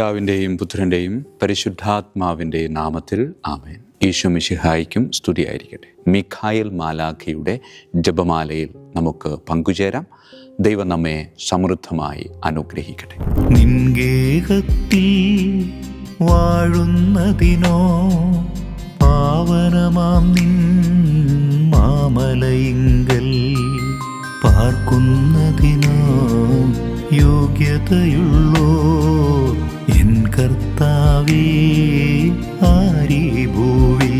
പിതാവിന്റെയും പുത്രന്റെയും പരിശുദ്ധാത്മാവിന്റെയും നാമത്തിൽ ആമേൻ. ഈശോ മിശിഹായിക്കും സ്തുതിയായിരിക്കട്ടെ. മിഖായൽ മാലാഖയുടെ ജപമാലയിൽ നമുക്ക് പങ്കുചേരാം. ദൈവം നമ്മെ സമൃദ്ധമായി അനുഗ്രഹിക്കട്ടെ. നിൻഗേഹത്തിൽ വാഴുന്നതിനോ നിൻ മാമലയിങ്കൽ പാർക്കുന്നതിനോ യോഗ്യതയുള്ളോ എൻ കർത്താവേ ആരീ ഭൂവിൽ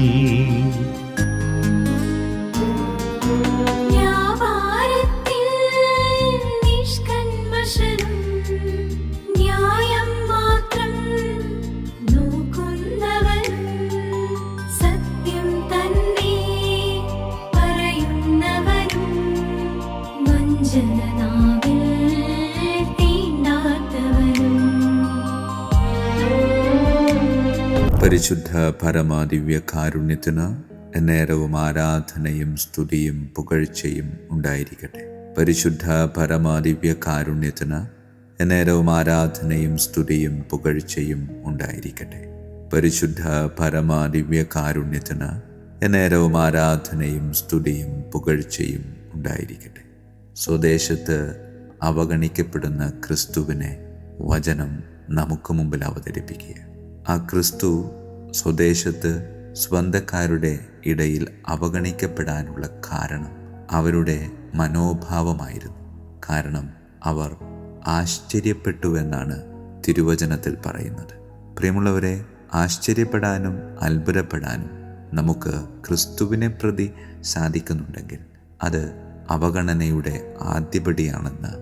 പരിശുദ്ധ പരമാദിവ്യ കാരുണ്യത്തിന് എന്നേരവും ആരാധനയും സ്തുതിയും പുകഴ്ചയും ഉണ്ടായിരിക്കട്ടെ. പരിശുദ്ധ പരമാദിവ്യ കാരുണ്യത്തിന് എന്നേരവും ആരാധനയും സ്തുതിയും പുകഴ്ചയും ഉണ്ടായിരിക്കട്ടെ. പരിശുദ്ധ പരമാദിവ്യ കാരുണ്യത്തിന് എന്നേരവും ആരാധനയും സ്തുതിയും പുകഴ്ചയും ഉണ്ടായിരിക്കട്ടെ. സ്വദേശത്ത് അവഗണിക്കപ്പെടുന്ന ക്രിസ്തുവിനെ വചനം നമുക്ക് മുമ്പിൽ അവതരിപ്പിക്കുക. ആ ക്രിസ്തു സ്വദേശത്ത് സ്വന്തക്കാരുടെ ഇടയിൽ അവഗണിക്കപ്പെടാനുള്ള കാരണം അവരുടെ മനോഭാവമായിരുന്നു. കാരണം അവർ ആശ്ചര്യപ്പെട്ടുവെന്നാണ് തിരുവചനത്തിൽ പറയുന്നത്. പ്രിയമുള്ളവരെ ആശ്ചര്യപ്പെടാനും അത്ഭുതപ്പെടാനും നമുക്ക് ക്രിസ്തുവിനെ പ്രതി സാധിക്കുന്നുണ്ടെങ്കിൽ അത് അവഗണനയുടെ ആദ്യപടിയാണെന്ന്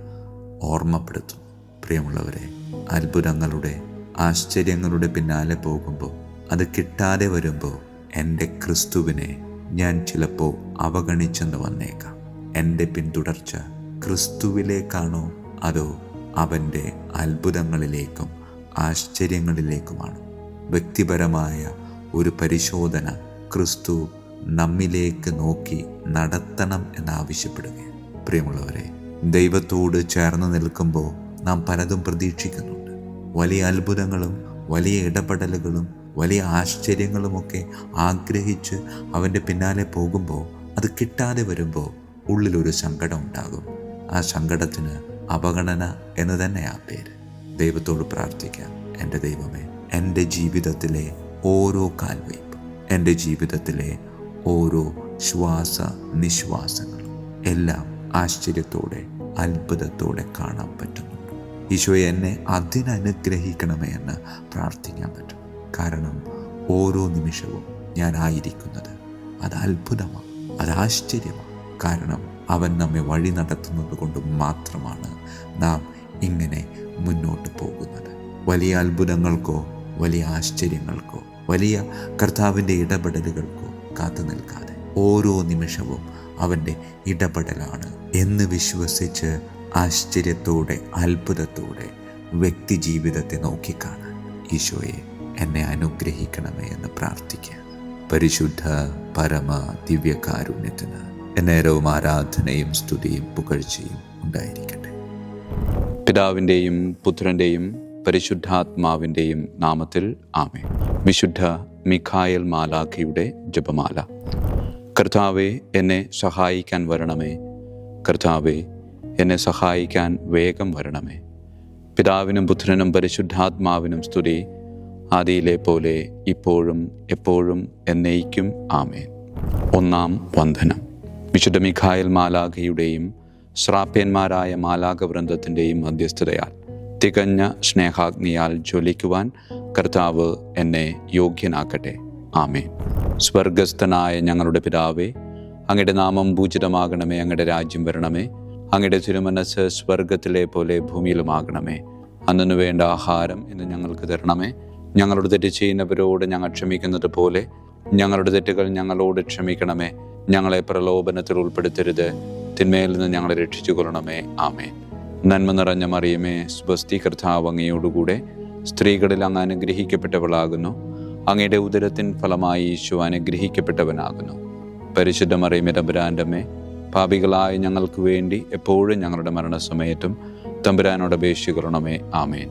ഓർമ്മപ്പെടുത്തുന്നു. പ്രിയമുള്ളവരെ അത്ഭുതങ്ങളുടെ ആശ്ചര്യങ്ങളുടെ പിന്നാലെ പോകുമ്പോൾ അത് കിട്ടാതെ വരുമ്പോൾ എന്റെ ക്രിസ്തുവിനെ ഞാൻ ചിലപ്പോൾ അവഗണിച്ചെന്ന് വന്നേക്കാം. എന്റെ പിന്തുടർച്ച ക്രിസ്തുവിലേക്കാണോ അതോ അവന്റെ അത്ഭുതങ്ങളിലേക്കും ആശ്ചര്യങ്ങളിലേക്കുമാണ്? വ്യക്തിപരമായ ഒരു പരിശോധന ക്രിസ്തു നമ്മിലേക്ക് നോക്കി നടത്തണം എന്നാവശ്യപ്പെടുക പ്രിയമുള്ളവരെ ദൈവത്തോട് ചേർന്ന് നിൽക്കുമ്പോൾ നാം പലതും പ്രതീക്ഷിക്കുന്നുണ്ട്. വലിയ അത്ഭുതങ്ങളും വലിയ ഇടപെടലുകളും വലിയ ആശ്ചര്യങ്ങളുമൊക്കെ ആഗ്രഹിച്ച് അവന്റെ പിന്നാലെ പോകുമ്പോൾ അത് കിട്ടാതെ വരുമ്പോൾ ഉള്ളിലൊരു സങ്കടം ഉണ്ടാകും. ആ സങ്കടത്തിന് അപഗണന എന്ന് തന്നെയാ പേര്. ദൈവത്തോട് പ്രാർത്ഥിക്കാം. എന്റെ ദൈവമേ എന്റെ ജീവിതത്തിലെ ഓരോ കാൽവയ്പ് എന്റെ ജീവിതത്തിലെ ഓരോ ശ്വാസ നിശ്വാസങ്ങളും എല്ലാം ആശ്ചര്യത്തോടെ അത്ഭുതത്തോടെ കാണാൻ പറ്റുന്നുണ്ട്. ഈശോയെ എന്നെ അതിനനുഗ്രഹിക്കണമേ എന്ന് പ്രാർത്ഥിക്കാൻ പറ്റും കാരണം ഓരോ നിമിഷവും ഞാൻ ആയിരിക്കുന്നത് അത് അത്ഭുതമാണ് അത് ആശ്ചര്യമാണ് കാരണം അവൻ നമ്മെ വഴി നടത്തുന്നത് കൊണ്ട് മാത്രമാണ് നാം ഇങ്ങനെ മുന്നോട്ട് പോകുന്നത്. വലിയ അത്ഭുതങ്ങൾക്കോ വലിയ ആശ്ചര്യങ്ങൾക്കോ വലിയ കർത്താവിന്റെ ഇടപെടലുകൾക്കോ കാത്തു നിൽക്കാതെ ഓരോ നിമിഷവും അവന്റെ ഇടപെടലാണ് എന്ന് വിശ്വസിച്ച് ആശ്ചര്യത്തോടെ അത്ഭുതത്തോടെ വ്യക്തി ജീവിതത്തെ നോക്കിക്കാണാൻ ഈശോയെ എന്നെ അനുഗ്രഹിക്കണമേ എന്ന് പ്രാർത്ഥിക്കുക പരിശുദ്ധ പരമ ദിവ്യകാരുണ്യത്തിന് എന്നേരവും ആരാധനയും സ്തുതിയും പുകഴ്ചയും ഉണ്ടായിരിക്കട്ടെ. പിതാവിന്റെയും പുത്രന്റെയും പരിശുദ്ധാത്മാവിന്റെയും നാമത്തിൽ ആമേ വിശുദ്ധ മിഖായൽ മാലാഖയുടെ ജപമാല. കർത്താവെ എന്നെ സഹായിക്കാൻ വരണമേ. കർത്താവെ എന്നെ സഹായിക്കാൻ വേഗം വരണമേ. പിതാവിനും പുത്രനും പരിശുദ്ധാത്മാവിനും സ്തുതി. ആദിയിലെ പോലെ ഇപ്പോഴും എപ്പോഴും എന്നേക്കും ആമേൻ. ഒന്നാം വന്ദനം. വിശുദ്ധ മിഖായൽ മാലാഖയുടെയും ശ്രാപ്യന്മാരായ മാലാഖ വൃന്ദത്തിന്റെയും മധ്യസ്ഥതയാൽ തികഞ്ഞ സ്നേഹാഗ്നിയാൽ ജ്വലിക്കുവാൻ കർത്താവ് എന്നെ യോഗ്യനാക്കട്ടെ. ആമേൻ. സ്വർഗസ്ഥനായ ഞങ്ങളുടെ പിതാവേ അങ്ങയുടെ നാമം പൂജിതമാകണമേ അങ്ങയുടെ രാജ്യം വരണമേ അങ്ങയുടെ തിരുമനസ് സ്വർഗത്തിലെ പോലെ ഭൂമിയിലുമാകണമേ. അന്നു വേണ്ട ആഹാരം ഇന്ന് ഞങ്ങൾക്ക് തരണമേ. ഞങ്ങളോട് തെറ്റ് ചെയ്യുന്നവരോട് ഞങ്ങൾ ക്ഷമിക്കുന്നത് പോലെ ഞങ്ങളുടെ തെറ്റുകൾ ഞങ്ങളോട് ക്ഷമിക്കണമേ. ഞങ്ങളെ പ്രലോഭനത്തിൽ ഉൾപ്പെടുത്തരുത്. തിന്മയിൽ നിന്ന് ഞങ്ങളെ രക്ഷിച്ചു കൊള്ളണമേ ആമേ നന്മ നിറഞ്ഞ മറിയമേ സ്വസ്തി കർത്താവ് അങ്ങയോടുകൂടെ സ്ത്രീകളിൽ അങ്ങ് അനുഗ്രഹിക്കപ്പെട്ടവളാകുന്നു. അങ്ങയുടെ ഉദരത്തിൻ ഫലമായി ഈശോ അനുഗ്രഹിക്കപ്പെട്ടവനാകുന്നു. പരിശുദ്ധ മറിയമേ തമ്പുരാന്റമ്മേ പാപികളായ ഞങ്ങൾക്ക് വേണ്ടി എപ്പോഴും ഞങ്ങളുടെ മരണസമയത്തും തമ്പുരാനോട് അപേക്ഷിക്കണമേ. ആമേൻ.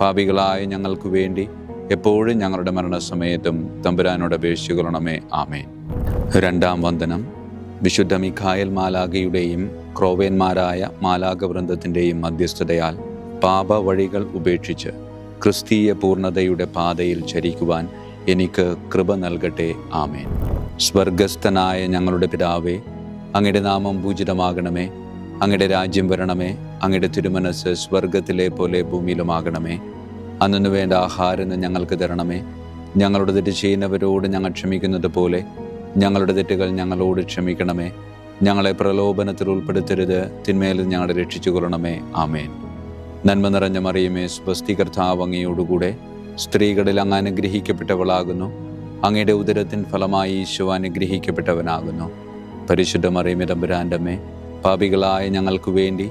പാപികളായ ഞങ്ങൾക്ക് വേണ്ടി എപ്പോഴും ഞങ്ങളുടെ മരണസമയത്തും തമ്പുരാനോട് അപേക്ഷിക്കണമേ ആമേ ആമേൻ. രണ്ടാം വന്ദനം. വിശുദ്ധ മിഖായൽ മാലാഖയുടെയും ക്രോവേന്മാരായ മാലാഖ വൃന്ദത്തിന്റെയും മധ്യസ്ഥതയാൽ പാപവഴികൾ ഉപേക്ഷിച്ച് ക്രിസ്തീയ പൂർണതയുടെ പാതയിൽ ചരിക്കുവാൻ എനിക്ക് കൃപ നൽകട്ടെ. ആമേൻ. സ്വർഗസ്ഥനായ ഞങ്ങളുടെ പിതാവേ അങ്ങയുടെ നാമം പൂജിതമാകണമേ. അങ്ങയുടെ രാജ്യം വരണമേ. അങ്ങയുടെ തിരുമനസ് സ്വർഗത്തിലെ പോലെ ഭൂമിയിലുമാകണമേ. അന്നു വേണ്ട ആഹാരം ഞങ്ങൾക്ക് തരണമേ. ഞങ്ങളുടെ തെറ്റ് ചെയ്യുന്നവരോട് ഞങ്ങൾ ക്ഷമിക്കുന്നത് പോലെ ഞങ്ങളുടെ തെറ്റുകൾ ഞങ്ങളോട് ക്ഷമിക്കണമേ. ഞങ്ങളെ പ്രലോഭനത്തിൽ ഉൾപ്പെടുത്തരുത് തിന്മേൽ ഞങ്ങളെ രക്ഷിച്ചു കൊള്ളണമേ ആമേൻ. നന്മ നിറഞ്ഞ മറിയമേ സ്വസ്തികർത്താവങ്ങയോടുകൂടെ സ്ത്രീകളിൽ അങ്ങ് അനുഗ്രഹിക്കപ്പെട്ടവളാകുന്നു. അങ്ങയുടെ ഉദരത്തിൻ ഫലമായി ഈശോ അനുഗ്രഹിക്കപ്പെട്ടവനാകുന്നു. പരിശുദ്ധ മറിയമേ തമ്പുരാന്റെ പാപികളായ ഞങ്ങൾക്ക് വേണ്ടി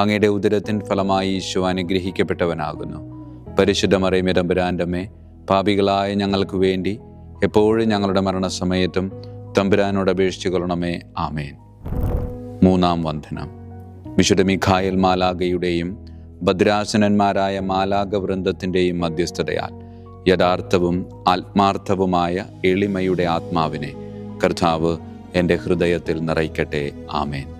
അങ്ങയുടെ ഉദരത്തിൻ ഫലമായി ഈശോ അനുഗ്രഹിക്കപ്പെട്ടവനാകുന്നു. പരിശുദ്ധ മറിയമേ തമ്പുരാന്റെ അമ്മേ പാപികളായ ഞങ്ങൾക്ക് വേണ്ടി എപ്പോഴും ഞങ്ങളുടെ മരണസമയത്തും തമ്പുരാനോട് അപേക്ഷിച്ചു കൊള്ളണമേ. ആമേൻ. മൂന്നാം വന്ദനം. വിശുദ്ധ മിഖായൽ മാലാഗയുടെയും ഭദ്രാസനന്മാരായ മാലാഗ വൃന്ദത്തിന്റെയും മധ്യസ്ഥതയാൽ യഥാർത്ഥവും ആത്മാർത്ഥവുമായ എളിമയുടെ ആത്മാവിനെ കർത്താവ് എന്റെ ഹൃദയത്തിൽ നിറയ്ക്കട്ടെ. ആമേൻ.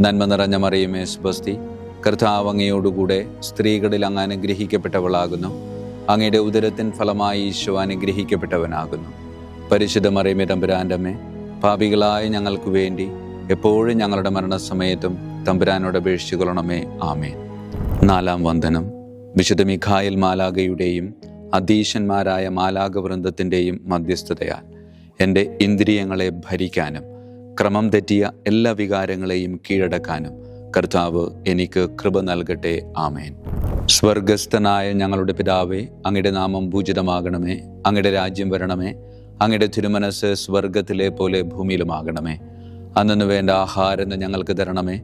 നന്മ നിറഞ്ഞ മറിയമേ സ്വസ്തി കർത്താവ് അങ്ങയോടുകൂടെ സ്ത്രീകളിൽ അങ്ങ് അനുഗ്രഹിക്കപ്പെട്ടവളാകുന്നു. അങ്ങയുടെ ഉദരത്തിൻ ഫലമായി ഈശോ അനുഗ്രഹിക്കപ്പെട്ടവനാകുന്നു. പരിശുദ്ധ മറിയമേ തമ്പുരാന്റമ്മേ പാപികളായ ഞങ്ങൾക്ക് വേണ്ടി എപ്പോഴും ഞങ്ങളുടെ മരണസമയത്തും തമ്പുരാനോട് അപേക്ഷിച്ചു കൊള്ളണമേ ആമേൻ. നാലാം വന്ദനം. വിശുദ്ധ മിഖായൽ മാലാഗയുടെയും അധീശന്മാരായ മാലാഗ വൃന്ദത്തിന്റെയും മധ്യസ്ഥതയാൽ എന്റെ ഇന്ദ്രിയങ്ങളെ ഭരിക്കാനും ക്രമം തെറ്റിയ എല്ലാ വികാരങ്ങളെയും കീഴടക്കാനും കർത്താവ് എനിക്ക് കൃപ നൽകട്ടെ. ആമേൻ. സ്വർഗസ്ഥനായ ഞങ്ങളുടെ പിതാവേ അങ്ങയുടെ നാമം പൂജിതമാകണമേ. അങ്ങയുടെ രാജ്യം വരണമേ. അങ്ങയുടെ തിരുമനസ് സ്വർഗത്തിലെ പോലെ ഭൂമിയിലുമാകണമേ. അന്നു വേണ്ട ആഹാരം ഞങ്ങൾക്ക് തരണമേ.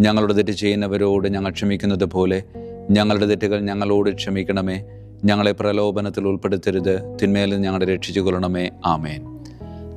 ഞങ്ങളുടെ തെറ്റ് ചെയ്യുന്നവരോട് ഞങ്ങൾ ക്ഷമിക്കുന്നത് പോലെ ഞങ്ങളുടെ തെറ്റുകൾ ഞങ്ങളോട് ക്ഷമിക്കണമേ. ഞങ്ങളെ പ്രലോഭനത്തിൽ ഉൾപ്പെടുത്തരുത്. തിന്മേലും ഞങ്ങളെ രക്ഷിച്ചു കൊള്ളണമേ ആമേൻ.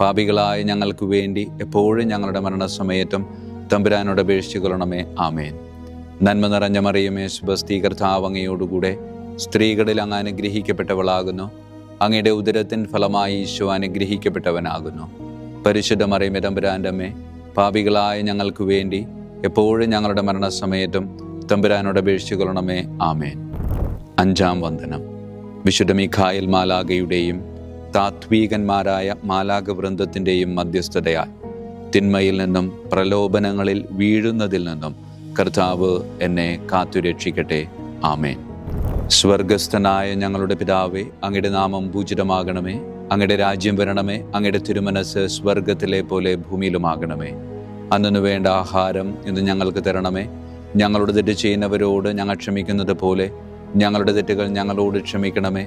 പാപികളായ ഞങ്ങൾക്ക് വേണ്ടി എപ്പോഴും ഞങ്ങളുടെ മരണസമയത്തും തമ്പുരാനോട് അപേക്ഷിച്ചു കൊള്ളണമേ. ആമേൻ. നന്മ നിറഞ്ഞ മറിയമേ ശുഭസ്ഥീകർത്താവങ്ങയോടുകൂടെ സ്ത്രീകളിൽ അങ്ങ് അനുഗ്രഹിക്കപ്പെട്ടവളാകുന്നു. അങ്ങയുടെ ഉദരത്തിൻ ഫലമായി ഈശോ അനുഗ്രഹിക്കപ്പെട്ടവനാകുന്നു. പരിശുദ്ധ മറിയമരമ്പുരാന്റെ അമ്മേ പാപികളായ ഞങ്ങൾക്ക് വേണ്ടി എപ്പോഴും ഞങ്ങളുടെ മരണസമയത്തും തമ്പുരാനോട് അപേക്ഷിച്ചുകൊള്ളണമേ ആമേൻ. അഞ്ചാം വന്ദനം. വിശുദ്ധ മിഖായൽ മാലാകയുടെയും താത്വീകന്മാരായ മാലാക വൃന്ദത്തിന്റെയും മധ്യസ്ഥതയാൽ തിന്മയിൽ നിന്നും പ്രലോഭനങ്ങളിൽ വീഴുന്നതിൽ നിന്നും കർത്താവ് എന്നെ കാത്തുരക്ഷിക്കട്ടെ. ആമേൻ. സ്വർഗസ്ഥനായ ഞങ്ങളുടെ പിതാവേ അങ്ങയുടെ നാമം പൂജിതമാകണമേ. അങ്ങയുടെ രാജ്യം വരണമേ. അങ്ങയുടെ തിരുമനസ് സ്വർഗത്തിലെ പോലെ ഭൂമിയിലുമാകണമേ. അന്നു വേണ്ട ആഹാരം ഇന്ന് ഞങ്ങൾക്ക് തരണമേ. ഞങ്ങളുടെ തെറ്റ് ചെയ്യുന്നവരോട് ഞങ്ങൾ ക്ഷമിക്കുന്നത് പോലെ ഞങ്ങളുടെ തെറ്റുകൾ ഞങ്ങളോട് ക്ഷമിക്കണമേ.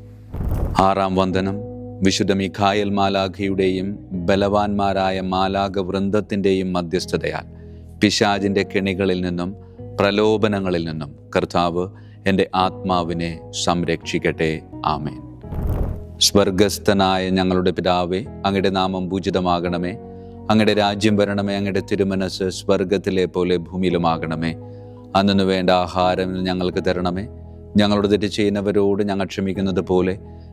ആറാം വന്ദനം. വിശുദ്ധ മിഖായൽ മാലാഖയുടെയും ബലവാന്മാരായ മാലാഖ വൃന്ദത്തിന്റെയും മധ്യസ്ഥതയാൽ പിശാജിന്റെ കെണികളിൽ നിന്നും പ്രലോഭനങ്ങളിൽ നിന്നും കർത്താവ് എന്റെ ആത്മാവിനെ സംരക്ഷിക്കട്ടെ. ആമേൻ. സ്വർഗസ്ഥനായ ഞങ്ങളുടെ പിതാവേ അങ്ങയുടെ നാമം പൂജിതമാകണമേ. അങ്ങയുടെ രാജ്യം വരണമേ അങ്ങയുടെ തിരുമനസ് സ്വർഗത്തിലെ പോലെ ഭൂമിയിലുമാകണമേ. അന്നു വേണ്ട ആഹാരം ഞങ്ങൾക്ക് തരണമേ. ഞങ്ങളോട് തെറ്റ് ചെയ്യുന്നവരോട് ഞങ്ങൾ ക്ഷമിക്കുന്നത് പോലെ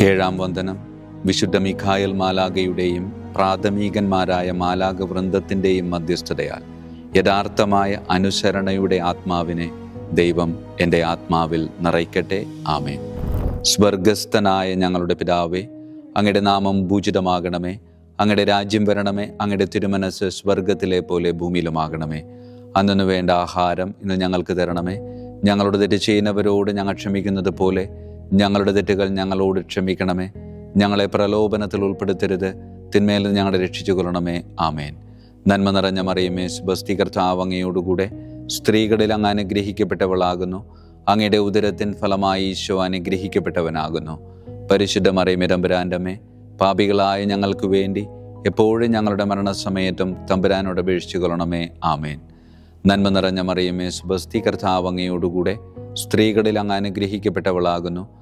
ഏഴാം വന്ദനം. വിശുദ്ധ മിഖായൽ മാലാഗയുടെയും പ്രാഥമികന്മാരായ മാലാഗ വൃന്ദത്തിന്റെയും മധ്യസ്ഥതയാൽ യഥാർത്ഥമായ അനുസരണയുടെ ആത്മാവിനെ ദൈവം എന്റെ ആത്മാവിൽ നിറയ്ക്കട്ടെ. ആമേ സ്വർഗസ്ഥനായ ഞങ്ങളുടെ പിതാവേ അങ്ങയുടെ നാമം ഭൂജിതമാകണമേ അങ്ങയുടെ രാജ്യം വരണമേ. അങ്ങയുടെ തിരുമനസ് സ്വർഗത്തിലെ പോലെ ഭൂമിയിലുമാകണമേ. അന്നു വേണ്ട ആഹാരം ഇന്ന് ഞങ്ങൾക്ക് തരണമേ. ഞങ്ങളുടെ തെറ്റ് ചെയ്യുന്നവരോട് ഞങ്ങൾ ക്ഷമിക്കുന്നത് പോലെ ഞങ്ങളുടെ തെറ്റുകൾ ഞങ്ങളോട് ക്ഷമിക്കണമേ. ഞങ്ങളെ പ്രലോഭനത്തിൽ ഉൾപ്പെടുത്തരുത്. തിന്മയിൽ ഞങ്ങളെ രക്ഷിച്ചു കൊള്ളണമേ. ആമേൻ. നന്മ നിറഞ്ഞ മറിയമേ സുബസ്തി സ്ത്രീകളിൽ അങ്ങ് അനുഗ്രഹിക്കപ്പെട്ടവളാകുന്നു. അങ്ങയുടെ ഉദരത്തിൻ ഫലമായി ഈശോ അനുഗ്രഹിക്കപ്പെട്ടവനാകുന്നു. പരിശുദ്ധ മറിയമേ തമ്പുരാന്റമ്മേ പാപികളായ ഞങ്ങൾക്ക് വേണ്ടി എപ്പോഴും ഞങ്ങളുടെ മരണസമയത്തും തമ്പുരാനോട് അപേക്ഷിച്ചു കൊള്ളണമേ. ആമേൻ. നന്മ നിറഞ്ഞ മറിയമേ സുബസ്തി സ്ത്രീകളിൽ അങ്ങ് അനുഗ്രഹിക്കപ്പെട്ടവളാകുന്നു.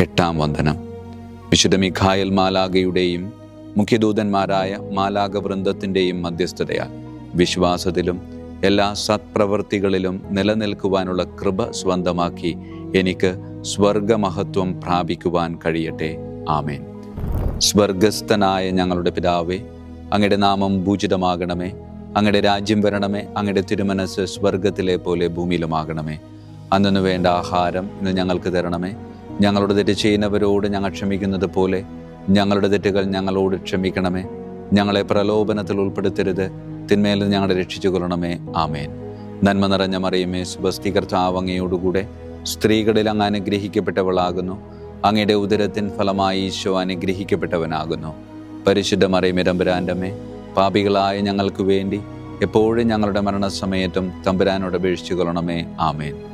എട്ടാം വന്ദനം. വിശുദ്ധ മിഖായൽ മാലാഗയുടെയും മുഖ്യദൂതന്മാരായ മാലാഗ വൃന്ദത്തിന്റെയും മധ്യസ്ഥതയാൽ വിശ്വാസത്തിലും എല്ലാ സത്പ്രവൃത്തികളിലും നിലനിൽക്കുവാനുള്ള കൃപ സ്വന്തമാക്കി എനിക്ക് സ്വർഗമഹത്വം പ്രാപിക്കുവാൻ കഴിയട്ടെ. ആമേൻ. സ്വർഗസ്ഥനായ ഞങ്ങളുടെ പിതാവേ അങ്ങയുടെ നാമം ഭൂജിതമാകണമേ അങ്ങയുടെ രാജ്യം വരണമേ. അങ്ങയുടെ തിരുമനസ് സ്വർഗത്തിലെ പോലെ ഭൂമിയിലുമാകണമേ. അന്നു വേണ്ട ആഹാരം ഇന്ന് ഞങ്ങൾക്ക് തരണമേ. ഞങ്ങളുടെ തെറ്റ് ചെയ്യുന്നവരോട് ഞങ്ങൾ ക്ഷമിക്കുന്നത് പോലെ ഞങ്ങളുടെ തെറ്റുകൾ ഞങ്ങളോട് ക്ഷമിക്കണമേ. ഞങ്ങളെ പ്രലോഭനത്തിൽ ഉൾപ്പെടുത്തരുത്. തിന്മേൽ ഞങ്ങളെ രക്ഷിച്ചു കൊള്ളണമേ ആമേൻ. നന്മ നിറഞ്ഞ മറിയമേ സുബസ്തി കർത്താവ് അങ്ങയോടുകൂടെ സ്ത്രീകളിൽ അങ്ങ് അനുഗ്രഹിക്കപ്പെട്ടവളാകുന്നു. അങ്ങയുടെ ഉദരത്തിൻ ഫലമായി ഈശോ അനുഗ്രഹിക്കപ്പെട്ടവനാകുന്നു. പരിശുദ്ധ മറിയമിരമ്പരാന്റമ്മേ പാപികളായ ഞങ്ങൾക്ക് വേണ്ടി എപ്പോഴും ഞങ്ങളുടെ മരണസമയത്തും തമ്പുരാനോട് അപേക്ഷിച്ചു കൊള്ളണമേ ആമേൻ.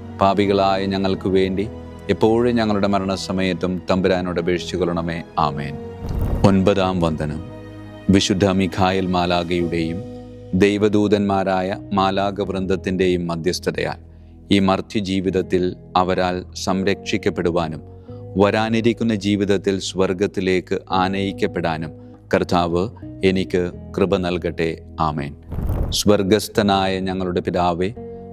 പാപികളായ ഞങ്ങൾക്ക് വേണ്ടി എപ്പോഴും ഞങ്ങളുടെ മരണസമയത്തും തമ്പുരാനോട് അപേക്ഷിച്ചു കൊള്ളണമേ. ആമേൻ. ഒൻപതാം വന്ദനം. വിശുദ്ധ മിഖായൽ മാലാഗയുടെയും ദൈവദൂതന്മാരായ മാലാക വൃന്ദത്തിന്റെയും മധ്യസ്ഥതയാൽ ഈ മർത്യജീവിതത്തിൽ ജീവിതത്തിൽ അവരാൽ സംരക്ഷിക്കപ്പെടുവാനും വരാനിരിക്കുന്ന ജീവിതത്തിൽ സ്വർഗത്തിലേക്ക് ആനയിക്കപ്പെടാനും കർത്താവ് എനിക്ക് കൃപ നൽകട്ടെ. ആമേൻ. സ്വർഗസ്ഥനായ ഞങ്ങളുടെ പിതാവേ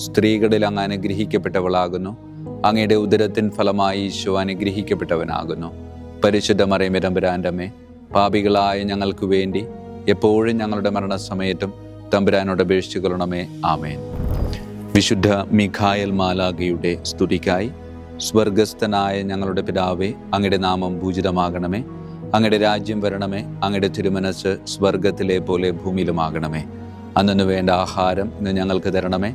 സ്ത്രീകളിൽ അങ്ങ് അനുഗ്രഹിക്കപ്പെട്ടവളാകുന്നു. അങ്ങയുടെ ഉദരത്തിൻ ഫലമായി ഈശോ അനുഗ്രഹിക്കപ്പെട്ടവനാകുന്നു. പരിശുദ്ധ മറിയമേ പാപികളായ ഞങ്ങൾക്ക് വേണ്ടി എപ്പോഴും ഞങ്ങളുടെ മരണസമയത്തും തമ്പുരാനോട് അപേക്ഷിച്ചുകൊള്ളണമേ. ആമേൻ. വിശുദ്ധ മിഖായൽ മാലാഖയുടെ സ്തുതിക്കായി സ്വർഗസ്ഥനായ ഞങ്ങളുടെ പിതാവേ അങ്ങയുടെ നാമം പൂജിതമാകണമേ. അങ്ങയുടെ രാജ്യം വരണമേ. അങ്ങയുടെ തിരുമനസ് സ്വർഗത്തിലെ പോലെ ഭൂമിയിലുമാകണമേ. അന്നു വേണ്ട ആഹാരം ഇന്ന് ഞങ്ങൾക്ക് തരണമേ.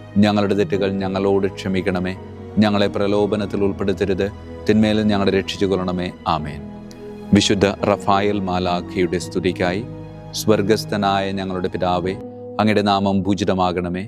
ഞങ്ങളുടെ തെറ്റുകൾ ഞങ്ങളോട് ക്ഷമിക്കണമേ. ഞങ്ങളെ പ്രലോഭനത്തിൽ ഉൾപ്പെടുത്തരുത്. തിന്മേലും ഞങ്ങളെ രക്ഷിച്ചു കൊള്ളണമേ ആമേൻ. വിശുദ്ധ റഫായൽ മാലാഖിയുടെ സ്തുതിക്കായി സ്വർഗസ്ഥനായ ഞങ്ങളുടെ പിതാവേ അങ്ങയുടെ നാമം പൂജിതമാകണമേ.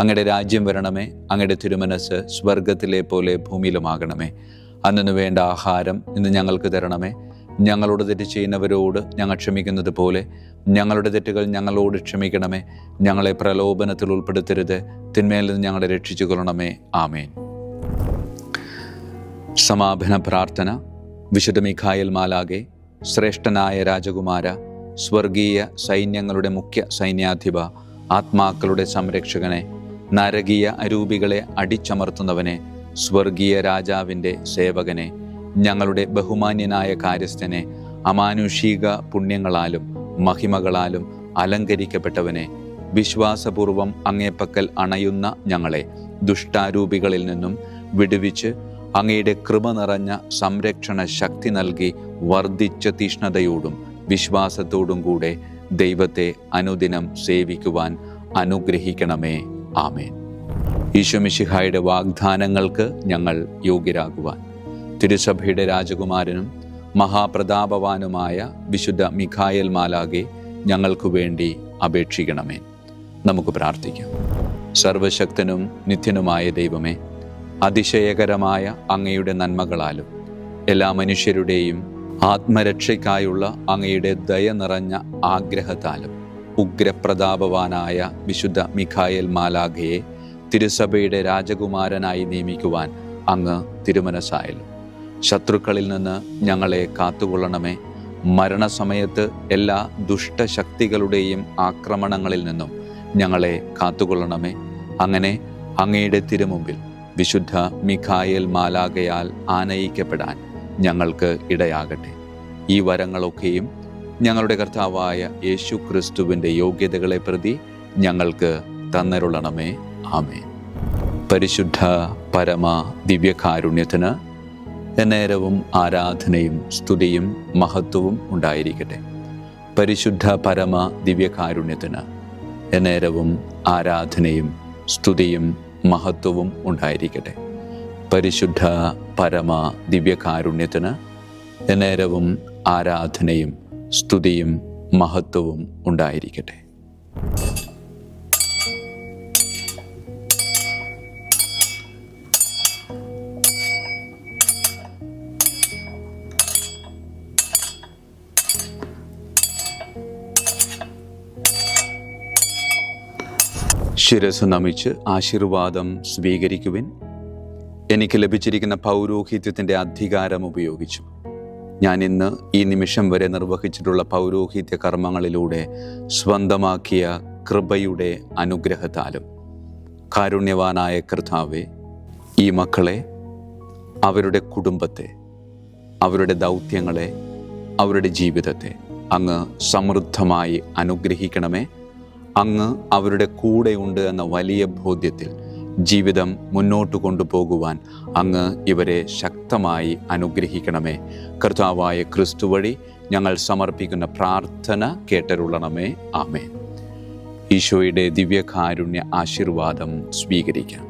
അങ്ങയുടെ രാജ്യം വരണമേ അങ്ങയുടെ തിരുമനസ് സ്വർഗത്തിലെ പോലെ ഭൂമിയിലുമാകണമേ. അന്നു വേണ്ട ആഹാരം ഇന്ന് ഞങ്ങൾക്ക് തരണമേ. ഞങ്ങളോട് തെറ്റ് ചെയ്യുന്നവരോട് ഞങ്ങൾ ക്ഷമിക്കുന്നത് പോലെ ഞങ്ങളുടെ തെറ്റുകൾ ഞങ്ങളോട് ക്ഷമിക്കണമേ. ഞങ്ങളെ പ്രലോഭനത്തിൽ ഉൾപ്പെടുത്തരുത് തിന്മയിൽ നിന്ന് ഞങ്ങളെ രക്ഷിച്ചു കൊള്ളണമേ ആമേൻ. സമാപന പ്രാർത്ഥന. വിശുദ്ധ മിഖായൽ മാലാകെ ശ്രേഷ്ഠനായ രാജകുമാര സ്വർഗീയ സൈന്യങ്ങളുടെ മുഖ്യ സൈന്യാധിപ ആത്മാക്കളുടെ സംരക്ഷകനെ നരകീയ അരൂപികളെ അടിച്ചമർത്തുന്നവനെ സ്വർഗീയ രാജാവിന്റെ സേവകനെ ഞങ്ങളുടെ ബഹുമാന്യനായ കാര്യസ്ഥനെ അമാനുഷിക പുണ്യങ്ങളാലും മഹിമകളാലും അലങ്കരിക്കപ്പെട്ടവനെ വിശ്വാസപൂർവം അങ്ങേപ്പക്കൽ അണയുന്ന ഞങ്ങളെ ദുഷ്ടാരൂപികളിൽ നിന്നും വിടുവിച്ച് അങ്ങയുടെ കൃപ നിറഞ്ഞ സംരക്ഷണ ശക്തി നൽകി വർദ്ധിച്ച തീഷ്ണതയോടും വിശ്വാസത്തോടും കൂടെ ദൈവത്തെ അനുദിനം സേവിക്കുവാൻ അനുഗ്രഹിക്കണമേ. ആമേൻ. ഈശോമിശിഹായുടെ വാഗ്ദാനങ്ങൾക്ക് ഞങ്ങൾ യോഗ്യരാകുവാൻ തിരുസഭയുടെ രാജകുമാരനും മഹാപ്രതാപവാനുമായ വിശുദ്ധ മിഖായൽ മാലാകെ ഞങ്ങൾക്കു വേണ്ടി അപേക്ഷിക്കണമേ. നമുക്ക് പ്രാർത്ഥിക്കാം. സർവശക്തനും നിത്യനുമായ ദൈവമേ അതിശയകരമായ അങ്ങയുടെ നന്മകളാലും എല്ലാ മനുഷ്യരുടെയും ആത്മരക്ഷയ്ക്കായുള്ള അങ്ങയുടെ ദയ നിറഞ്ഞ ആഗ്രഹത്താലും ഉഗ്രപ്രതാപവാനായ വിശുദ്ധ മിഖായൽ മാലാഖയെ തിരുസഭയുടെ രാജകുമാരനായി നിയമിക്കുവാൻ അങ്ങ് തിരുമനസായാലും ശത്രുക്കളിൽ നിന്ന് ഞങ്ങളെ കാത്തുകൊള്ളണമേ. മരണസമയത്ത് എല്ലാ ദുഷ്ടശക്തികളുടെയും ആക്രമണങ്ങളിൽ നിന്നും ഞങ്ങളെ കാത്തുകൊള്ളണമേ. അങ്ങനെ അങ്ങയുടെ തിരുമുമ്പിൽ വിശുദ്ധ മിഖായേൽ മാലാകയാൽ ആനയിക്കപ്പെടാൻ ഞങ്ങൾക്ക് ഇടയാകട്ടെ. ഈ വരങ്ങളൊക്കെയും ഞങ്ങളുടെ കർത്താവായ യേശു ക്രിസ്തുവിന്റെ യോഗ്യതകളെ പ്രതി ഞങ്ങൾക്ക് തന്നരുളണമേ. ആമേ പരിശുദ്ധ പരമ ദിവ്യകാരുണ്യത്തിന് എന്നേരവും ആരാധനയും സ്തുതിയും മഹത്വവും ഉണ്ടായിരിക്കട്ടെ. പരിശുദ്ധ പരമ ദിവ്യകാരുണ്യത്തിന് എന്നേരവും ആരാധനയും സ്തുതിയും മഹത്വവും ഉണ്ടായിരിക്കട്ടെ. പരിശുദ്ധ പരമ ദിവ്യകാരുണ്യത്തിന് എന്നേരവും ആരാധനയും സ്തുതിയും മഹത്വവും ഉണ്ടായിരിക്കട്ടെ. ശിരസ് നമിച്ച് ആശീർവാദം സ്വീകരിക്കുവിൻ. എനിക്ക് ലഭിച്ചിരിക്കുന്ന പൗരോഹിത്യത്തിന്റെ അധികാരം ഉപയോഗിച്ചു. ഞാൻ ഇന്ന് ഈ നിമിഷം വരെ നിർവഹിച്ചിട്ടുള്ള പൗരോഹിത്യ കർമ്മങ്ങളിലൂടെ സ്വന്തമാക്കിയ കൃപയുടെ അനുഗ്രഹത്താലും കാരുണ്യവാനായ കർത്താവെ ഈ മക്കളെ അവരുടെ കുടുംബത്തെ അവരുടെ ദൗത്യങ്ങളെ അവരുടെ ജീവിതത്തെ അങ്ങ് സമൃദ്ധമായി അനുഗ്രഹിക്കണമേ. അങ്ങ് അവരുടെ കൂടെയുണ്ട് എന്ന വലിയ ബോധ്യത്തിൽ ജീവിതം മുന്നോട്ട് കൊണ്ടുപോകുവാൻ അങ്ങ് ഇവരെ ശക്തമായി അനുഗ്രഹിക്കണമേ. കർത്താവായ ക്രിസ്തു വഴി ഞങ്ങൾ സമർപ്പിക്കുന്ന പ്രാർത്ഥന കേട്ടരുള്ളണമേ ആമേ ഈശോയുടെ ദിവ്യകാരുണ്യ ആശീർവാദം സ്വീകരിക്കാം.